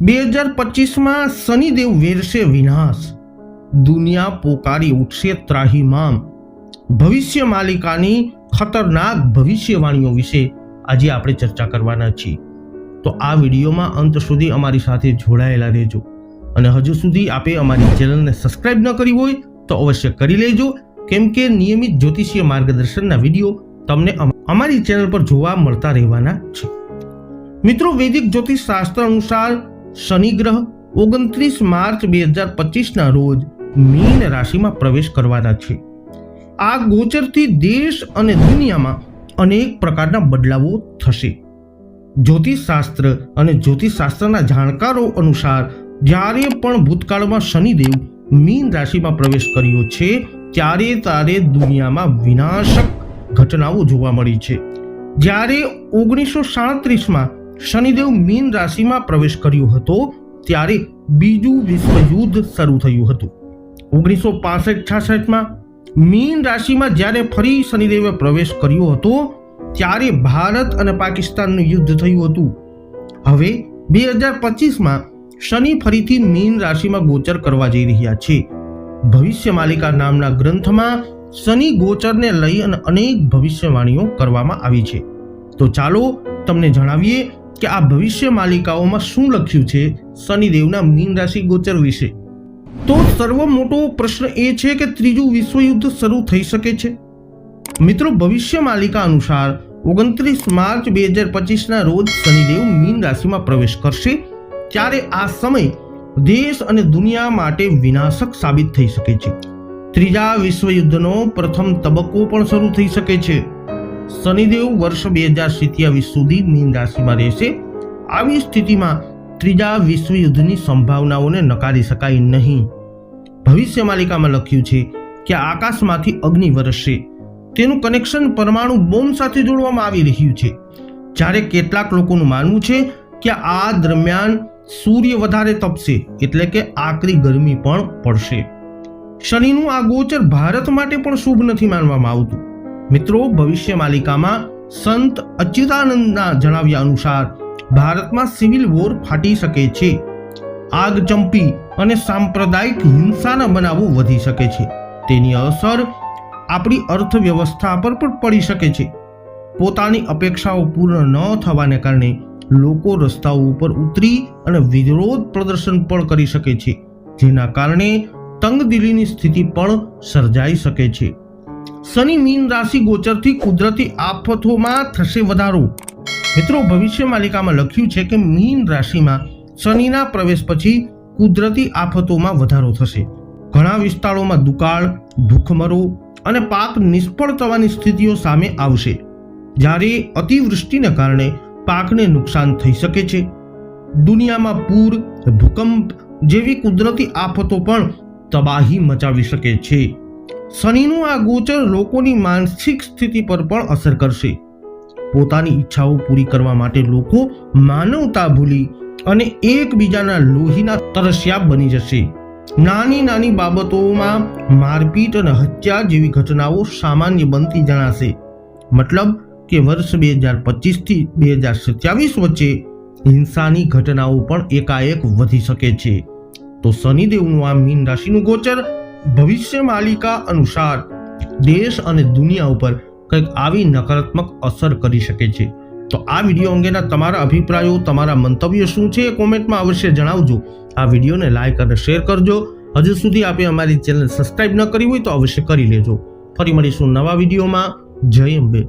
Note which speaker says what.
Speaker 1: બે હજાર પચીસમાં શનિદેવ વેરશે વિનાશ. દુનિયા પોકારી ઉઠશે ત્રાહીમામ. ભવિષ્ય માલિકાની ખતરનાક ભવિષ્યવાણીઓ વિશે આજે આપણે ચર્ચા કરવાના છીએ. તો આ વિડીયોમાં અંત સુધી અમારી સાથે જોડાયેલા રહેજો. અને હજુ સુધી આપે અમારી ચેનલને સબસ્ક્રાઇબ ન કરી હોય તો અવશ્ય કરી લેજો. કેમ કે નિયમિત જ્યોતિષીય માર્ગદર્શનના વીડિયો તમને અમારી ચેનલ પર જોવા મળતા રહેવાના છે. મિત્રો, વૈદિક જ્યોતિષ શાસ્ત્ર અનુસાર શનિ ગ્રહ ઓગણત્રીસ માર્ચ બે હજાર પચીસના રોજ મીન રાશિમાં પ્રવેશ કરવાના છે. આ ગોચરથી દેશ અને દુનિયામાં અનેક પ્રકારના બદલાવો થશે. જ્યોતિષશાસ્ત્ર અને જ્યોતિષશાસ્ત્રના જાણકારો અનુસાર જ્યારે પણ ભૂતકાળમાં શનિદેવ મીન રાશિમાં પ્રવેશ કર્યો છે, ત્યારે તારે દુનિયામાં વિનાશક ઘટનાઓ જોવા મળી છે. જ્યારે ઓગણીસો સાડત્રીસમાં શનિદેવ મીન રાશિમાં પ્રવેશ કર્યો હતો ત્યારે બીજું વિશ્વયુદ્ધ શરૂ થયું હતું. ઓગણીસો પાસઠ છાસઠમાં મીન રાશિમાં જ્યારે ફરી શનિદેવે પ્રવેશ કર્યો હતો, ત્યારે ભારત અને પાકિસ્તાનનું યુદ્ધ થયું હતું. હવે બે હજાર પચીસમાં શનિ ફરીથી મીન રાશિમાં ગોચર કરવા જઈ રહ્યા છે. ભવિષ્ય માલિકા નામના ગ્રંથમાં શનિ ગોચરને લઈ અને અનેક ભવિષ્યવાણીઓ કરવામાં આવી છે. તો ચાલો તમને જણાવીએ કે આ ભવિષ્ય માલિકાઓમાં શું લખ્યું છે? શનિદેવના મીન રાશિ ગોચર વિશે. તો સર્વ મોટો પ્રશ્ન એ છે કે ત્રીજું વિશ્વયુદ્ધ શરૂ થઈ શકે છે? મિત્રો, ભવિષ્ય માલિકા અનુસાર ઓગણત્રીસ માર્ચ બે હજાર પચીસના રોજ શનિદેવ મીન રાશિમાં પ્રવેશ કરશે ત્યારે આ સમય દેશ અને દુનિયા માટે વિનાશક સાબિત થઈ શકે છે. ત્રીજા વિશ્વયુદ્ધનો પ્રથમ તબક્કો પણ શરૂ થઈ શકે છે. શનિદેવ વર્ષ બે હજાર સિત્યાવીસ સુધી મીન રાશિમાં રહેશે. આવી સ્થિતિમાં ત્રીજા વિશ્વયુદ્ધની સંભાવનાઓને નકારી શકાય નહીં. ભવિષ્ય માલિકામાં લખ્યું છે કે આકાશમાંથી અગ્નિ વરસશે. તેનું કનેક્શન પરમાણુ બોમ્બ સાથે જોડવામાં આવી રહ્યું છે. જ્યારે કેટલાક લોકોનું માનવું છે કે આ દરમિયાન સૂર્ય વધારે તપશે એટલે કે આકરી ગરમી પણ પડશે. શનિનું આ ગોચર ભારત માટે પણ શુભ નથી માનવામાં આવતું. મિત્રો, ભવિષ્ય માલિકામાં સંત અચ્યુતાનંદના જણાવ્યા અનુસાર ભારતમાં સિવિલ વોર ફાટી શકે છે. આગ ચંપી અને સાંપ્રદાયિક હિંસાના બનાવો વધી શકે છે. તેની અસર આપણી અર્થવ્યવસ્થા પર પણ પડી શકે છે. પોતાની અપેક્ષાઓ પૂર્ણ ન થવાને કારણે લોકો રસ્તાઓ ઉપર ઉતરી અને વિરોધ પ્રદર્શન પણ કરી શકે છે, જેના કારણે તંગદિલીની સ્થિતિ પણ સર્જાઈ શકે છે. શનિ મીન રાશિ ગોચરથી કુદરતી આફતોમાં થશે વધારો. મિત્રો, ભવિષ્ય માલિકામાં લખ્યું છે કે મીન રાશિમાં શનિના પ્રવેશ પછી કુદરતી આફતોમાં વધારો થશે. ઘણા વિસ્તારોમાં દુકાળ, ભૂખમરો અને પાક નિષ્ફળ થવાની સ્થિતિઓ સામે આવશે. જ્યારે અતિવૃષ્ટિને કારણે પાકને નુકસાન થઈ શકે છે. દુનિયામાં પૂર, ભૂકંપ જેવી કુદરતી આફતો પણ તબાહી મચાવી શકે છે. શનિનું આ ગોચર લોકોની માનસિક સ્થિતિ પર પણ અસર કરશે. પોતાની ઈચ્છાઓ પૂરી કરવા માટે લોકો માનવતા ભૂલી અને એકબીજાના લોહીના તરસ્યા બની જશે. નાની નાની બાબતોમાં મારપીટ અને હત્યા જેવી ઘટનાઓ સામાન્ય બનતી જણાશે. મતલબ કે વર્ષ બે હજાર પચીસથી બે હજાર સત્યાવીસ વચ્ચે હિંસાની ઘટનાઓ પણ એકાએક વધી શકે છે. તો શનિદેવનું આ મીન રાશિનું ગોચર ભવિષ્ય માલિકા અનુસાર દેશ અને દુનિયા ઉપર કંઈક આવી નકારાત્મક અસર કરી શકે છે. તો આ વીડિયો અંગેના તમારા અભિપ્રાયો, તમારા મંતવ્યો શું છે એ કોમેન્ટમાં અવશ્ય જણાવજો. આ વિડીયોને લાઇક અને શેર કરજો. હજુ સુધી આપે અમારી ચેનલ સબસ્ક્રાઇબ ન કરી હોય તો અવશ્ય કરી લેજો. ફરી મળીશું નવા વિડીયોમાં. જય અંબે.